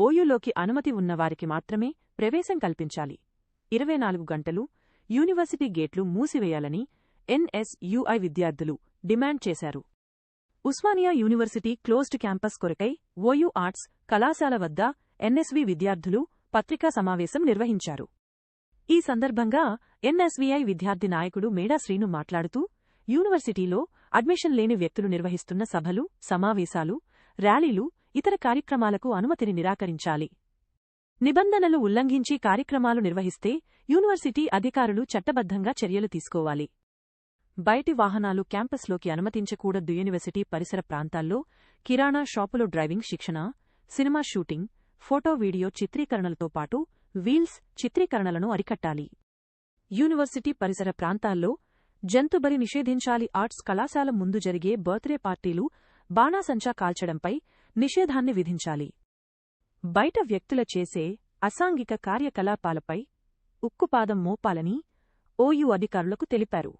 ఓయూలోకి అనుమతి ఉన్నవారికి మాత్రమే ప్రవేశం కల్పించాలి. ఇరవై నాలుగు గంటలు యూనివర్సిటీ గేట్లు మూసివేయాలని ఎన్ఎస్యుఐ విద్యార్థులు డిమాండ్ చేశారు. ఉస్మానియా యూనివర్సిటీ క్లోజ్డ్ క్యాంపస్ కొరకై ఓయూ ఆర్ట్స్ కళాశాల వద్ద ఎన్ఎస్వి విద్యార్థులు పత్రికా సమావేశం నిర్వహించారు. ఈ సందర్భంగా ఎన్ఎస్వీఐ విద్యార్థి నాయకుడు మేడా శ్రీను మాట్లాడుతూ యూనివర్సిటీలో అడ్మిషన్ లేని వ్యక్తులు నిర్వహిస్తున్న సభలు సమావేశాలు ర్యాలీలు ఇతర కార్యక్రమాలకు అనుమతిని నిరాకరించాలి. నిబంధనలు ఉల్లంఘించి కార్యక్రమాలు నిర్వహిస్తే యూనివర్సిటీ అధికారులు చట్టబద్ధంగా చర్యలు తీసుకోవాలి. బయటి వాహనాలు క్యాంపస్లోకి అనుమతించకూడదు. యూనివర్సిటీ పరిసర ప్రాంతాల్లో కిరాణా షాపులో డ్రైవింగ్ శిక్షణ సినిమా షూటింగ్ ఫోటో వీడియో చిత్రీకరణలతో పాటు వీల్స్ చిత్రీకరణలను అరికట్టాలి. యూనివర్సిటీ పరిసర ప్రాంతాల్లో జంతుబలి నిషేధించాలి. ఆర్ట్స్ కళాశాల ముందు జరిగే బర్త్డే పార్టీలు బాణాసంచా కాల్చడంపై నిషేధాన్ని విధించాలి. బయట వ్యక్తుల చేసే అసాంఘిక కార్యకలాపాలపై ఉక్కుపాదం మోపాలని ఓయూ అధికారులకు తెలిపారు.